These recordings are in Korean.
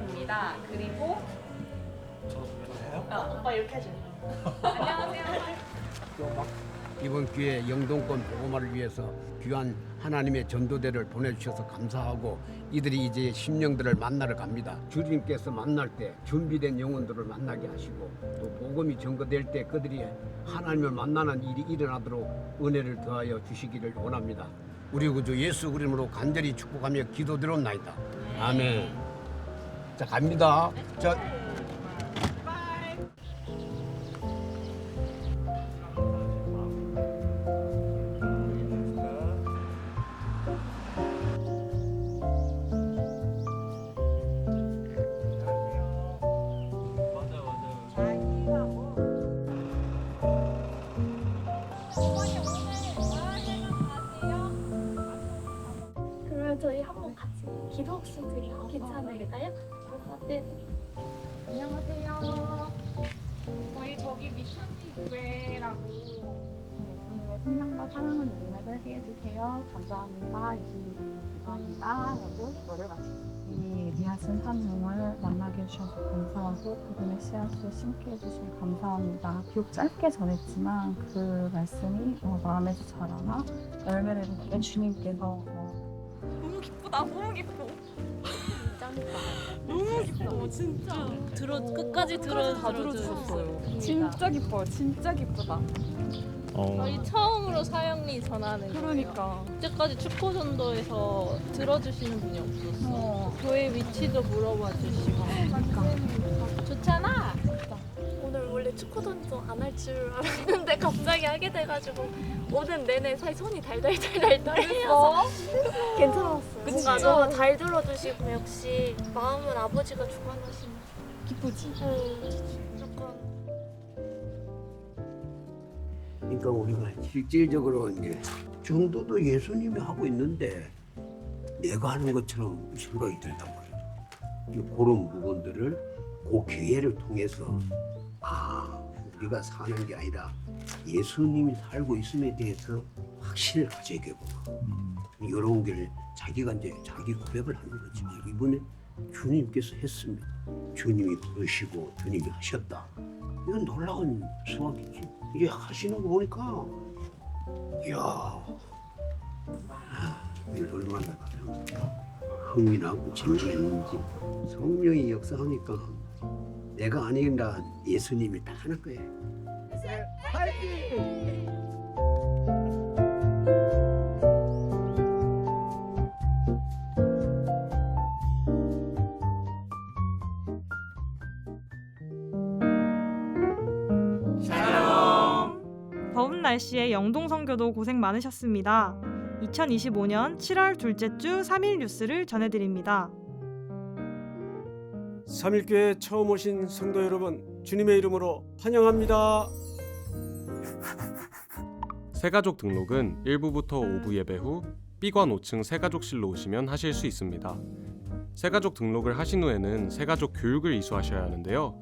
김나무입니다. 그리고 어, 오빠 이렇게 해줘. 안녕하세요. 이번 기회에 영동권 보고마를 위해서 귀한 하나님의 전도대를 보내주셔서 감사하고 이들이 이제 심령들을 만나러 갑니다. 주님께서 만날 때 준비된 영혼들을 만나게 하시고 또 복음이 전거될 때 그들이 하나님을 만나는 일이 일어나도록 은혜를 더하여 주시기를 원합니다. 우리 구주 예수 그림으로 간절히 축복하며 기도드렸나이다. 아멘. 자 갑니다. 자 저희 한번 같이 기도 혹시 드리고 괜찮을까요? 네. 안녕하세요. 저희 저기 미션이 교회라고 생명과 사랑을 살게 해주세요. 감사합니다. 감사합니다. 라고 기도를 마칩니다. 이 귀하신 하나님을 만나게 해주셔서 감사하고 그분의 씨앗을 심게 해주시니 감사합니다. 비록 짧게 전했지만 그 말씀이 어, 마음에서 자라나 열매를 맺게 주님께서 어, 너무 기쁘다. 너무 기뻐. 짱이다. 너무 기뻐. 진짜. 들어 끝까지 들어 다 들어주셨어요. 진짜 기뻐요. 진짜 기쁘다. 저희 처음으로 사형리 전하는 거예요. 그러니까. 이제까지 축구 전도에서 들어주시는 분이 없었어. 어. 교회 위치도 물어봐 주시고. 좋잖아. 오늘 원래 축구전도 안할 줄 알았는데 갑자기 하게 돼가지고 오는 내내 사실 손이 달달달달달해서 괜찮았어요. 그치? 뭔가 너무 잘 들어주시고 역시 마음은 아버지가 주관하시는 기쁘지. 음, 조금 그러니까 우리가 실질적으로 이제 정도도 예수님이 하고 있는데 내가 하는 것처럼 생각이 들단 말이죠. 이 그런 부분들을 그 기회를 통해서 아 우리가 사는 게 아니라 예수님이 살고 있음에 대해서 확신을 가져야 되구나. 이런 게 자기가 이제 자기 고백을 하는 거지. 아, 이번에 주님께서 했습니다. 주님이 부르시고 주님이 하셨다. 이건 놀라운 수확이지. 이게 하시는 거 보니까, 이야, 아, 얼마나 흥이 나고 재미있는지. 성령이 역사하니까 내가 아니라 예수님이 다 하는 거예요. 날씨에 영동 선교도 고생 많으셨습니다. 2025년 7월 둘째 주 3일 뉴스를 전해드립니다. 3일교회 처음 오신 성도 여러분 주님의 이름으로 환영합니다. 새가족 등록은 1부부터 5부 예배 후 B관 5층 새가족실로 오시면 하실 수 있습니다. 새가족 등록을 하신 후에는 새가족 교육을 이수하셔야 하는데요.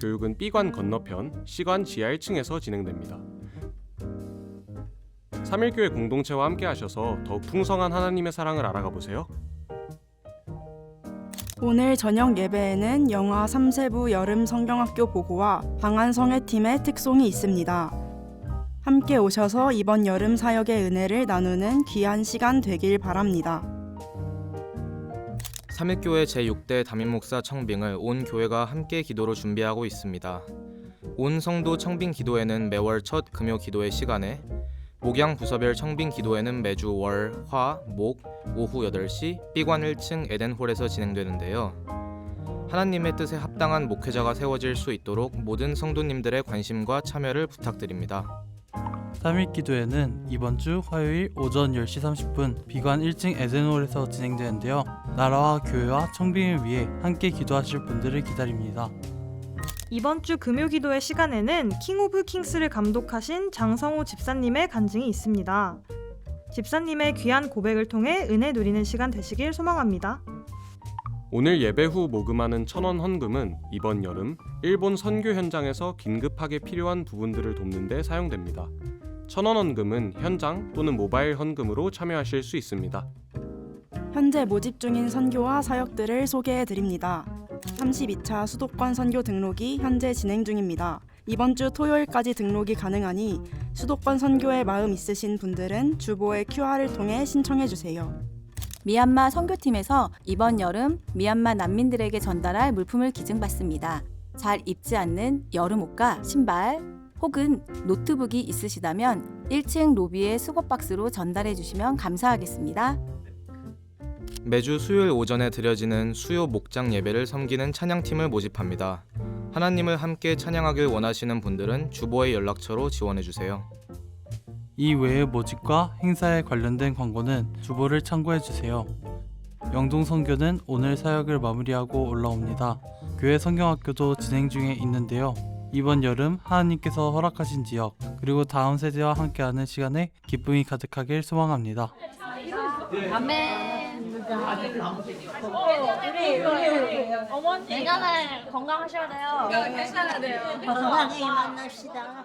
교육은 B관 건너편 C관 지하 1층에서 진행됩니다. 3일교회 공동체와 함께 하셔서 더욱 풍성한 하나님의 사랑을 알아가 보세요. 오늘 저녁 예배에는 영화 3세부 여름 성경학교 보고와 방한성애팀의 특송이 있습니다. 함께 오셔서 이번 여름 사역의 은혜를 나누는 귀한 시간 되길 바랍니다. 삼일교회 제6대 담임 목사 청빙을 온 교회가 함께 기도로 준비하고 있습니다. 온 성도 청빙 기도회는 매월 첫 금요 기도회 시간에 목양 부서별 청빙 기도회는 매주 월, 화, 목 오후 8시 B관 1층 에덴홀에서 진행되는데요. 하나님의 뜻에 합당한 목회자가 세워질 수 있도록 모든 성도님들의 관심과 참여를 부탁드립니다. 3일 기도회는 이번 주 화요일 오전 10시 30분 비관 1층 에덴홀에서 진행되는데요. 나라와 교회와 청빙을 위해 함께 기도하실 분들을 기다립니다. 이번 주 금요 기도의 시간에는 킹 오브 킹스를 감독하신 장성호 집사님의 간증이 있습니다. 집사님의 귀한 고백을 통해 은혜 누리는 시간 되시길 소망합니다. 오늘 예배 후 모금하는 천원 헌금은 이번 여름 일본 선교 현장에서 긴급하게 필요한 부분들을 돕는 데 사용됩니다. 천원 헌금은 현장 또는 모바일 헌금으로 참여하실 수 있습니다. 현재 모집 중인 선교와 사역들을 소개해 드립니다. 32차 수도권 선교 등록이 현재 진행 중입니다. 이번 주 토요일까지 등록이 가능하니 수도권 선교에 마음 있으신 분들은 주보의 QR을 통해 신청해 주세요. 미얀마 선교팀에서 이번 여름 미얀마 난민들에게 전달할 물품을 기증받습니다. 잘 입지 않는 여름 옷과 신발 혹은 노트북이 있으시다면 1층 로비의 수거 박스로 전달해 주시면 감사하겠습니다. 매주 수요일 오전에 드려지는 수요 목장 예배를 섬기는 찬양팀을 모집합니다. 하나님을 함께 찬양하길 원하시는 분들은 주보의 연락처로 지원해 주세요. 이 외의 모집과 행사에 관련된 광고는 주보를 참고해 주세요. 영동 선교는 오늘 사역을 마무리하고 올라옵니다. 교회 성경학교도 진행 중에 있는데요. 이번 여름 하나님께서 허락하신 지역 그리고 다음 세대와 함께하는 시간에 기쁨이 가득하길 소망합니다. 아멘. 우리 우리 어머니 내년에 건강하셔야 돼요. 건강하셔야 돼요. 건강히 만납시다.